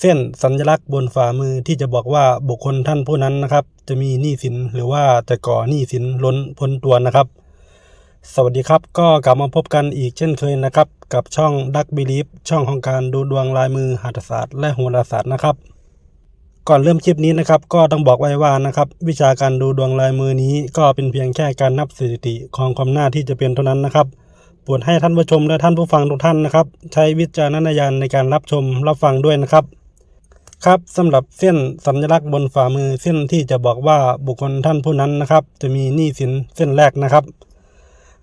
เส้นสัญลักษณ์บนฝ่ามือที่จะบอกว่าบุคคลท่านผู้นั้นนะครับ จะมีหนี้สินหรือว่าจะก่อหนี้สินล้นพ้นตัวนะครับ สวัสดีครับก็กลับมาพบกันอีกเช่นเคยนะครับ กับช่องดักบิลีฟช่องของการดูดวงลายมือหัตถศาสตร์และโหราศาสตร์นะครับ ก่อนเริ่มคลิปนี้นะครับ ก็ต้องบอกไว้ว่านะครับ วิชาการดูดวงลายมือนี้ ก็เป็นเพียงแค่การนับสถิติของความน่าที่จะเป็นเท่านั้นนะครับโปรดให้ท่านผู้ชมและท่านผู้ฟังทุกท่านนะครับ ใช้วิจารณญาณในการรับชมรับฟังด้วยนะครับ ครับสำหรับเส้นสัญลักษณ์บนฝ่ามือเส้นที่จะบอกว่าบุคคลท่านผู้นั้นนะครับ จะมีหนี้สินเส้นแรกนะครับ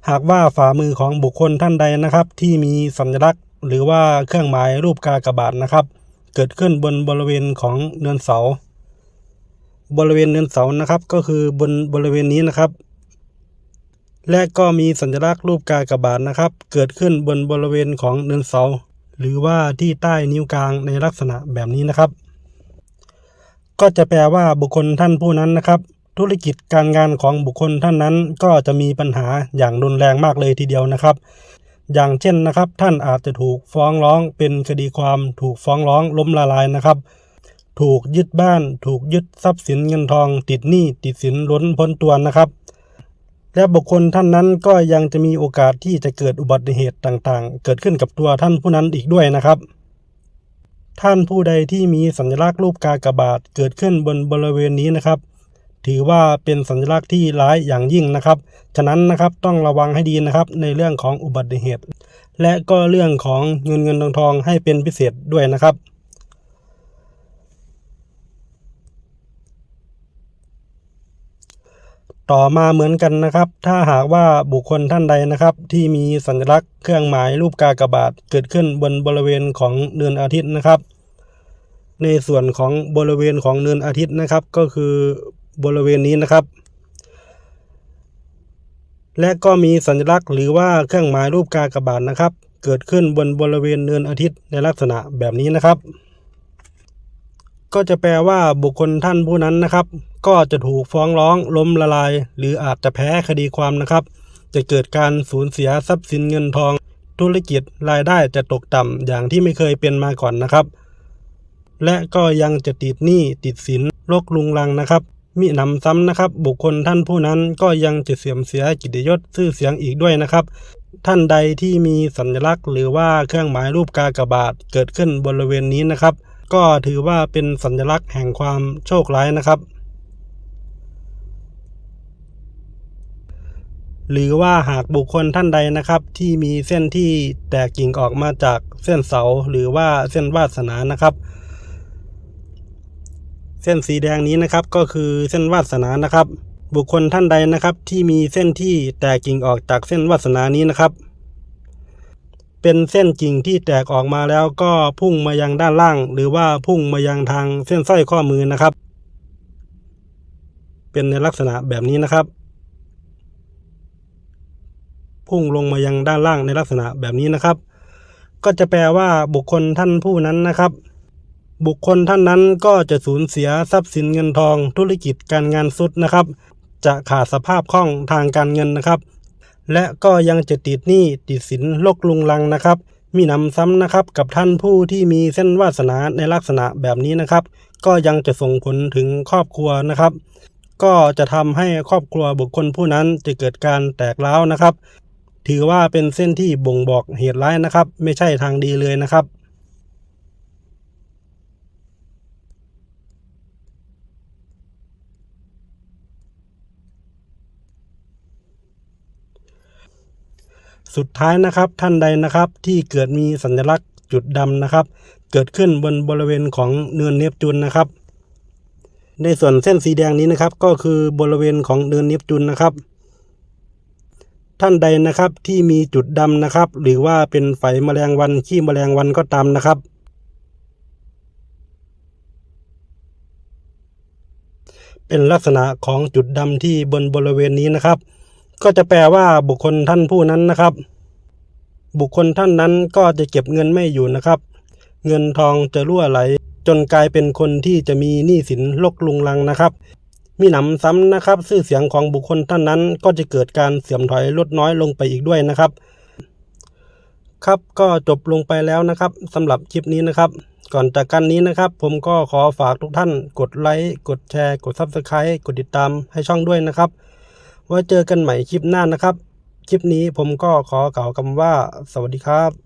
หากว่าฝ่ามือของบุคคลท่านใดนะครับ ที่มีสัญลักษณ์ หรือว่าเครื่องหมายรูปกากบาทนะครับ เกิดขึ้นบนบริเวณของเนินเสา บริเวณเนินเสานะครับ ก็คือบนบริเวณนี้นะครับ และก็มีสัญลักษณ์รูปกากบาทนะครับ เกิดขึ้นบนบริเวณของเนินเสา หรือว่าที่ใต้นิ้วกลางในลักษณะแบบนี้นะครับ ก็จะแปลว่าบุคคลท่านผู้นั้นนะครับ ธุรกิจการงานของบุคคลท่านนั้นก็จะมีปัญหาอย่างรุนแรงมากเลยทีเดียวนะครับ อย่างเช่นนะครับ ท่านอาจจะถูกฟ้องร้องเป็นคดีความถูกฟ้องร้องล้มละลายนะครับ ถูกยึดบ้าน ถูกยึดทรัพย์สินเงินทอง ติดหนี้ติดสินล้นพ้นตัวนะครับ และบุคคลท่านนั้นก็ยังจะมีโอกาสที่จะเกิดอุบัติเหตุต่างๆ เกิดขึ้นกับตัวท่านผู้นั้นอีกด้วยนะครับ ท่านผู้ใดที่มีสัญลักษณ์รูปกากบาทเกิดขึ้นบนบริเวณนี้นะครับ ถือว่าเป็นสัญลักษณ์ที่ร้ายอย่างยิ่งนะครับ ฉะนั้นนะครับต้องระวังให้ดีนะครับในเรื่องของอุบัติเหตุ และก็เรื่องของเงินเงินทองทองให้เป็นพิเศษด้วยนะครับ ต่อมาเหมือนกันนะครับ ถ้าหากว่าบุคคลท่านใดนะครับ ที่มีสัญลักษณ์เครื่องหมายรูปกากบาทเกิดขึ้นบนบริเวณของเดือนอาทิตย์นะครับ ในส่วนของบริเวณของเดือนอาทิตย์นะครับ ก็คือบริเวณนี้นะครับ และก็มีสัญลักษณ์หรือว่าเครื่องหมายรูปกากบาทนะครับ เกิดขึ้นบนบริเวณเดือนอาทิตย์ในลักษณะแบบนี้นะครับ ก็จะแปลว่าบุคคลท่านผู้นั้นนะครับ ก็จะถูกฟ้องร้องล้มละลาย หรืออาจจะแพ้คดีความนะครับ จะเกิดการสูญเสียทรัพย์สินเงินทอง ธุรกิจรายได้จะตกต่ำอย่างที่ไม่เคยเป็นมาก่อนนะครับ และก็ยังจะติดหนี้ติดสินโรคลุงลังนะครับมิหนำซ้ำนะครับ บุคคลท่านผู้นั้นก็ยังจะเสื่อมเสียกิตยศชื่อเสียงอีกด้วยนะครับ ท่านใดที่มีสัญลักษณ์ หรือว่าเครื่องหมายรูปกากบาทเกิดขึ้นบริเวณนี้นะครับ ก็ถือว่าเป็นสัญลักษณ์แห่งความโชคร้ายนะครับ หรือว่าหากบุคคลท่านใดนะครับ ที่มีเส้นที่แตกกิ่งออกมาจากเส้นเสาหรือว่าเส้นวาสนานะครับ เส้นสีแดงนี้นะครับก็คือเส้นวาสนานะครับ บุคคลท่านใดนะครับ ที่มีเส้นที่แตกกิ่งออกจากเส้นวาสนานี้นะครับ เป็นเส้นกิ่งที่แตกออกมาแล้วก็พุ่งมายังด้านล่าง หรือว่าพุ่งมายังทางเส้นสร้อยข้อมือนะครับ เป็นในลักษณะแบบนี้นะครับ พุ่งลงมายังด้านล่างในลักษณะแบบนี้นะครับ ก็จะแปลว่าบุคคลท่านผู้นั้นนะครับ บุคคลท่านนั้นก็จะสูญเสียทรัพย์สินเงินทอง ธุรกิจการงานสุดนะครับ จะขาดสภาพคล่องทางการเงินนะครับ และก็ยังจะติดหนี้ติดสินโรคลุงลังนะครับมีนำซ้ำนะครับกับท่านผู้ที่มีเส้นวาสนาในลักษณะแบบนี้นะครับ ก็ยังจะส่งผลถึงครอบครัวนะครับ ก็จะทำให้ครอบครัวบุคคลผู้นั้นจะเกิดการแตกร้าวนะครับ ถือว่าเป็นเส้นที่บ่งบอกเหตุร้ายนะครับ ไม่ใช่ทางดีเลยนะครับสุดท้ายนะครับท่านใดนะครับที่เกิดมีสัญลักษณ์จุดดำนะครับ เกิดขึ้นบนบริเวณของเนินเนปจูนนะครับ ในส่วนเส้นสีแดงนี้นะครับ ก็คือบริเวณของเนินเนปจูนนะครับ ท่านใดนะครับที่มีจุดดำนะครับ หรือว่าเป็นไฝแมลงวันขี้แมลงวันก็ตามนะครับ เป็นลักษณะของจุดดำที่บนบริเวณนี้นะครับ ก็จะแปลว่าบุคคลท่านผู้นั้นนะครับ บุคคลท่านนั้นก็จะเก็บเงินไม่อยู่นะครับ เงินทองจะรั่วไหล จนกลายเป็นคนที่จะมีหนี้สินลกลุงลังนะครับ มีหนำซ้ำนะครับชื่อเสียงของบุคคลท่านนั้น ก็จะเกิดการเสื่อมถอยลดน้อยลงไปอีกด้วยนะครับ ครับก็จบลงไปแล้วนะครับสำหรับคลิปนี้นะครับ ก่อนจากกันนี้นะครับ ผมก็ขอฝากทุกท่าน กดไลค์กดแชร์ กด Subscribe กดติดตามให้ช่องด้วยนะครับไว้เจอกันใหม่คลิปหน้านะครับ คลิปนี้ผมก็ขอกล่าวคำว่า สวัสดีครับ